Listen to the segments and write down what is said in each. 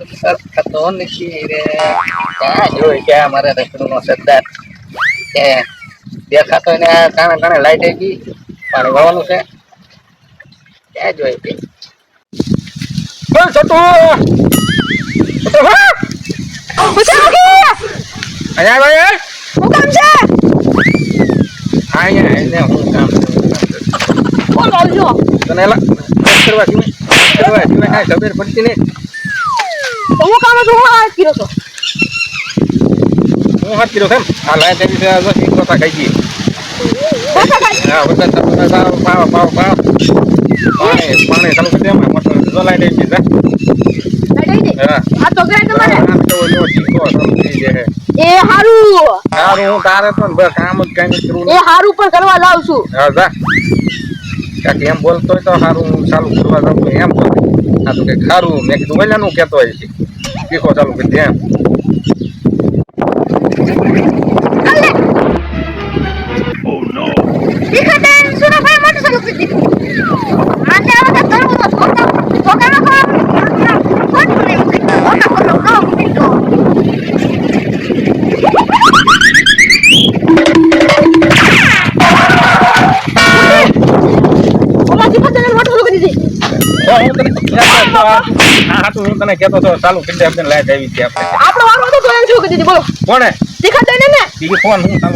વરસાદ થતો દેખાતો ને કાણે કાણે લાઈટ આવી પાણી છે ક્યાં જોઈ કે છોટુ હા અહીંયા ભાઈ અહીંયા એને હું કામ કરું? તને એલા કરવા સિવાય કરવા સિવાય કાંઈ ખબર પડતી નહીં. હું હાથ કર્યો કેમ? આ લાઈટ એવી છે બસ એક কথা ખાઈ ગઈ હા વરસાદ થતો ને સારો પાવ પાવ પાવ. પાણી પાણી ચાલુ કરી દે એમાં મોટર છે લાઈટ આવી ગઈ છે હા. આમ તો ઓલો ચીકો ચાલુ થઈ જાય. એ હારું. હારું હું તારે તો કામ જ કઈ નથી એ હારું પણ કરવા લાવ છું. હા જા. કાંઈક એમ બોલતો હોય તો હારું હું ચાલુ કરવા જાઉં એમ બોલે આ તો કંઈક હારું. મેં કીધું ઓલાનું કહેતો હોય છે. શીખો ચાલુ કરી એમ હું તને કેતો હતો, હતો ચાલુ દે આપણે લાઈટ આવી છે આપણે આપણો વારો હતો તો એમ શું બોલો કોણે દીખાતે ને ને ફોન હું હતા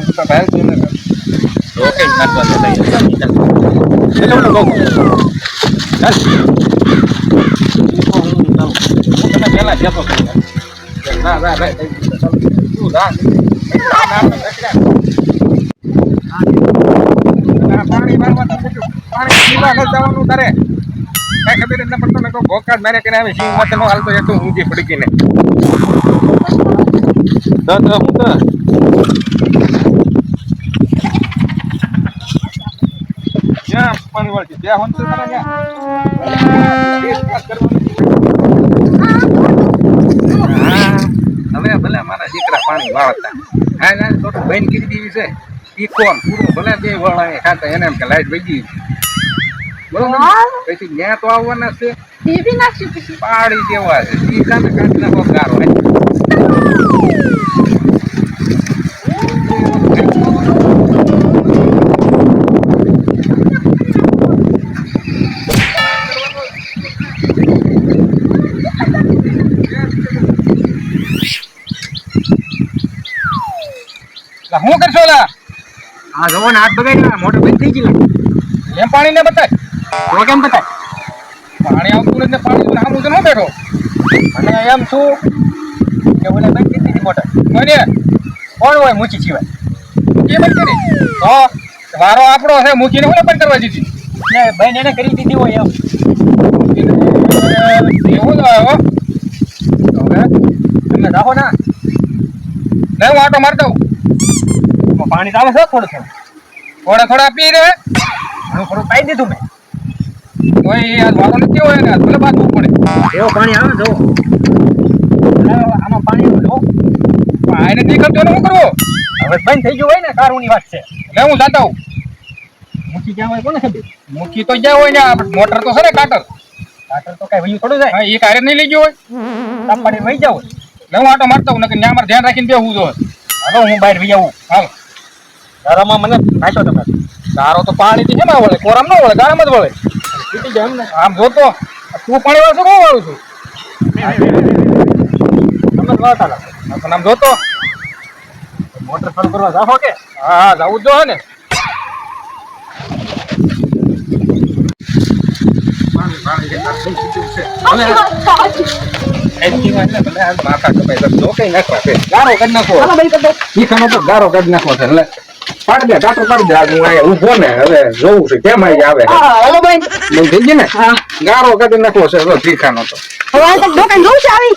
ઓકે હું તને પહેલા કહેતો હતો કે ના પાણી મારવા તો. પાણી પીવા ન જવાનું તારે કાંઈ ખબર જ ન પડતો ને કોઈ ભોકાડ મારે કરીને આવે સિંહ માથે નો હાલતો એટલું ઊંઘી ફડકીને તો તો હું તો જ્યાં પાણી વળતી ત્યાં હોન તો હવે ભલે મારા દીકરા પાણી વાળતા હા ના તો બેન કીધી દેવી છે. ઈ કોણ? પૂરું ભલે બે વળાય ખાતા એને એમ કે લાઈટ વહી ગઈ. બરોબર. પછી ત્યાં તો આવવાના છે. દેવી નાખ્યું પછી. પાડી દેવા છે. સામે કાઢી નાખો ગારો હું? કરશો લા? આ જોવો ને હાથ બગાડી મોટર બંધ થઈ ગયું. એમ પાણી ને બતાય. તો કેમ બતાય પાણી આવતું ને પાણી સામું તો ન બેઠો? અને એમ છું કે ઓલે બેન દીધી મોટર. કોને કોણ હોય મૂકી સિવાય? એ બંધ કરી. તો વારો આપણો છે મૂકીને ઓલે બંધ કરવા દીધી બેન એને કરી દીધી હોય એમ. એવું તો આવ્યો હવે તમે રાખો ના. લે હું આટો મારી દઉં. પાણી તો આવે છે થોડું થોડું. થોડા થોડા પી રે ઘણું થોડું પાઈ દીધું મેં. કોઈ આ વારો નથી હોય ને ભલે બાંધવું પડે. એવું પાણી આવે જો આમાં પાણી જો પણ નહીં કરતો ને શું કરવો? હવે બંધ થઈ ગયું હોય ને કારુની વાત છે. લે હું જાતા હું મૂકી ક્યાં હોય કોને ખબર? મૂકી તો જ્યાં હોય ને મોટર તો છે ને કાટર. કાટર તો કઈ વયું થોડું જાય. એ કાર્ય નહીં લઈ ગયો હોય. તાપાડી વહી જાવ લે હું આટો મારતા હું ન્યા મારે ધ્યાન રાખીને બેહવું જોઈએ હાલો હું બહાર વહી આવું. હાલ. તારામાં મને નાખ્યો તમે. ધારો તો પાણી થી શેમાં વળે. કોરામ ન વળે ગાળામાં જ વળે. તૂટી જાય એમ ને. આમ જોતો તું પાણી વાળો કોણ વાળું છું? તમે જ વાળતા લાગો. પણ આમ જોતો મોટર ચાલુ કરવા જાઓ કે? હા હા જવું જ જે ને. ગારો કાઢ નાખો. ગારો કાઢ નાખો છે. એટલે પાડી દે, કાતો પાડ દે. હું આ ઊભો ને, હવે જોઉં છે, કેમ અહીં આવે હા હેલો ભાઈ બહુ થઈ ગઈ ને? ગારો કાઢી નાખો છે, તો તીખાનો તો. હવે આ તો દુકાન જોઉં છે આવી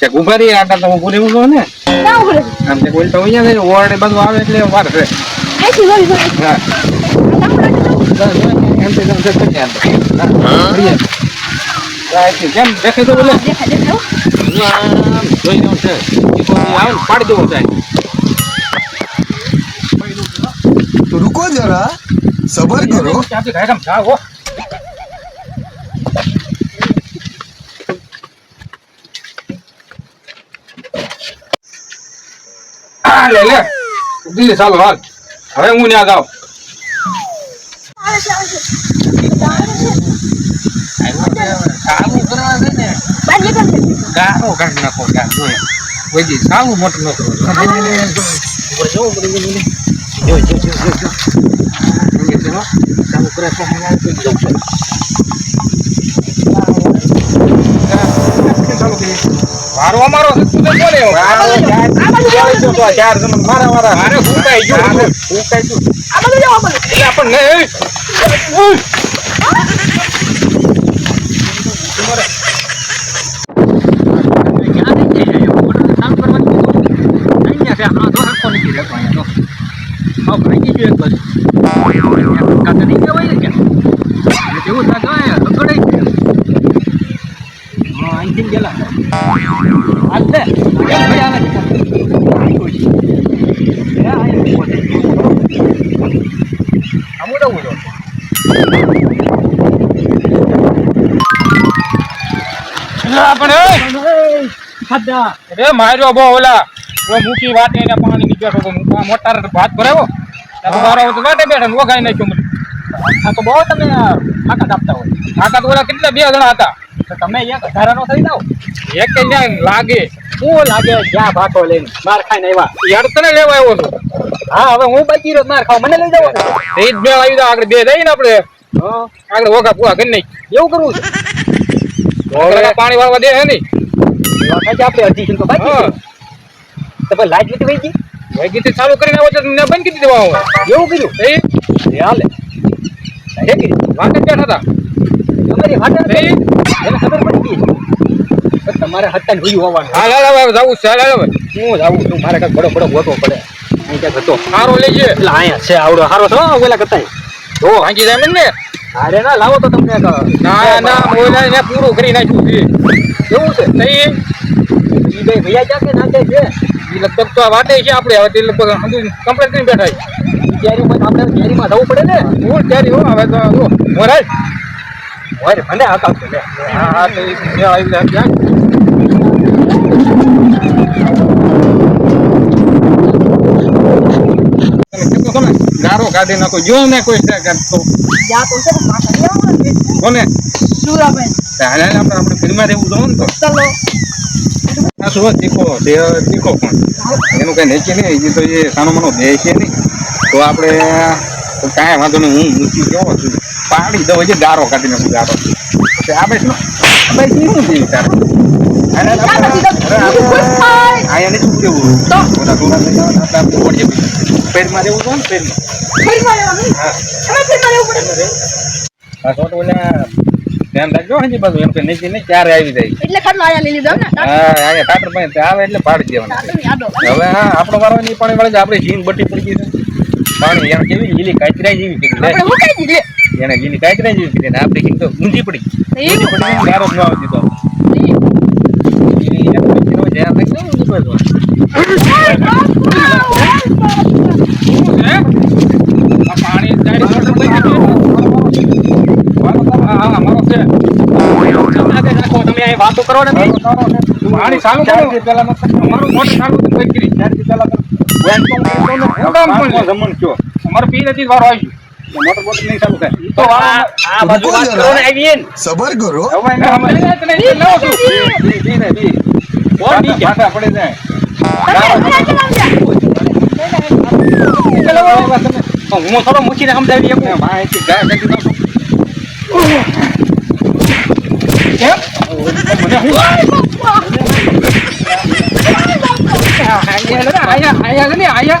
કે ઊભા આટા તો ભૂલી ઉગો ને. ના ઉભું આમ તે કોઈ તો અહીંયા ને, ઓરડે બધું આવે એટલે વાર છે. અહીંથી જોઈ જોઈ. હા. એમ તે જેમ છે, કે હા. હા, કેમ દેખે તો બોલે દેખે દેખે હો. જોઈ રહ્યો છે આવે પાડી દેવો જાય જરા સબર કરો ત્યાંથી ગાયરામ જાઓ હો. આ લે લે ઊભી ચાલો હાલ હવે હું ત્યાં જાઉં સારું કરવા છે ને બાજી કર દે. ગારો કાઢી નાખો ગાર જોઈએ વૈજી સારું મોટું ન કરો જો જો જો જો જો હું આવી જઉં છું મારો અમારો છે તું તો બોલે ચાર જણ મારા મારા મારે ફૂંકાઈ ગયું ફૂંકાઈ ગયું આ બધું જાઓ, આ બધું. એટલે અમુક બોલો માર્યો બહુ ઓલા મૂકી વાટે એને પાણી ની બેઠો તો ભાત ભરાયો. ત્યાં તો તો વાટે બેઠા વગાઈ નાખ્યો મને. આ તો બહુ તમે તાકાત આપતા હોય. ઓલા કેટલા બે જણા હતા. તો તમે એક વધારાનો નો થઈ જાઓ. એક જ લાગે. શું લાગે જ્યાં ભાખો લઈને માર ખાઈને આવ્યા? યાર તને લેવા આવ્યો છું. હા હવે હું બાકી રહ્યો માર ખાવ. મને લઈ જાવ એ જ મેળ આવી જાવ આગળ બે જઈને આપણે. આગળ ઓગા પૂરા કરી નહીં એવું કરવું છે. પાણી વાળવા દે હે નહીં. આપણે અઢી તો બાકી તો ભાઈ લાઈટ લીધી વહી ગઈ વહી ગઈ ચાલુ કરીને આવો તો મેં બંધ કરી દેવા એવું કર્યું એ? હાલે. વાંકે બેઠા હતા. તમારી વાટે એને ખબર પડી ગઈ. તમારે હત્તા જોયું હોવાનું. હાલ હાલ હવે જાવું છે હાલ હાલ હું જાવું છું મારે કાંઈક બડો બડો ગોતવો પડે. હું ક્યાંક હતો. સારો લેજે એટલે અહીંયા છે આવડો સારો છો ઓલા કરતા તો ભાંગી જાય ને અરે ના લાવો તો તમને ના ના ઓલા ને પૂરું કરી નાખ્યું છે. છે? નહીં. ઈ બે ભૈયા ક્યાં કે નાખે છે? ઈ લગભગ તો આ વાટે છે આપણે હવે તે લગભગ સમજુ કમ્પ્લેટ કરીને બેઠા છે. કેરીમાં આપણે કેરીમાં જવું પડે ને? હું ત્યારે હો હવે તો જો મોરે મને છે લે. હા હા તો ઈ મેળ આવી જાય ક્યાં? ગારો કાઢી નાખો જો ને કોઈ છે કરતો. કોને? સુરાભાઈ. હાલે આપણે આપણે ફિલ્મમાં રહેવું જોવું ને તો. ચાલો. આ શું દીકો તે દીકો પણ. એનું કઈ નક્કી નહીં એ તો એ સાનો મનો દે છે નહીં. તો આપણે કાંઈ વાંધો નહીં હું મૂકી ગયો છું. પાડી દઉં છે ગારો કાઢી નાખું ગારો. આ બેસ આપણે શું છે તારે ઉડેવું ઓલા ટોળા લઈ આપણે પેટમાં રહેવું ને પેટમાં હા. તો ઓલા ધ્યાન રાખજો હજી બધું એમ કે નહીં ક્યારે આવી જાય. એટલે ખાટલો આયા લઈ લીધો ને? હા અહીંયા ટાટર પાસે આવે એટલે પાડી દેવાના. હવે હા આપણો વારો નહીં પાણી વાળે આપણે જીન બટી પડી ગઈ છે. પાણી કેવી લીલી કાચરા જેવી કરી આપણે દીધી. એને કાંઈક ને જેવી કરી ને આપણે કીધું તો ઊંધી પડી ઊંધી પડી ને ગારો ન આવતી તો. વાતો કરો ને. પાણી ચાલુ કરો અમારું મોટર ચાલુ કરી ચાર અમારો પી નથી વારો આવી ગયો. મોટર બોટર નહીં ચાલુ થાય તો આ બાજુ વાત કરો ને આવીએ ને. સબર કરો હવે એને અમે તને લાવો છું બી બી ને બી કોણ બી કે? પાછા પડે તો હું થોડો મૂકીને સમજાવી શકું. ને માહિતી ગા કરી દો કેમ આયા ને આયા આયા ને આયા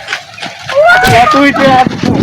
તું જ આપું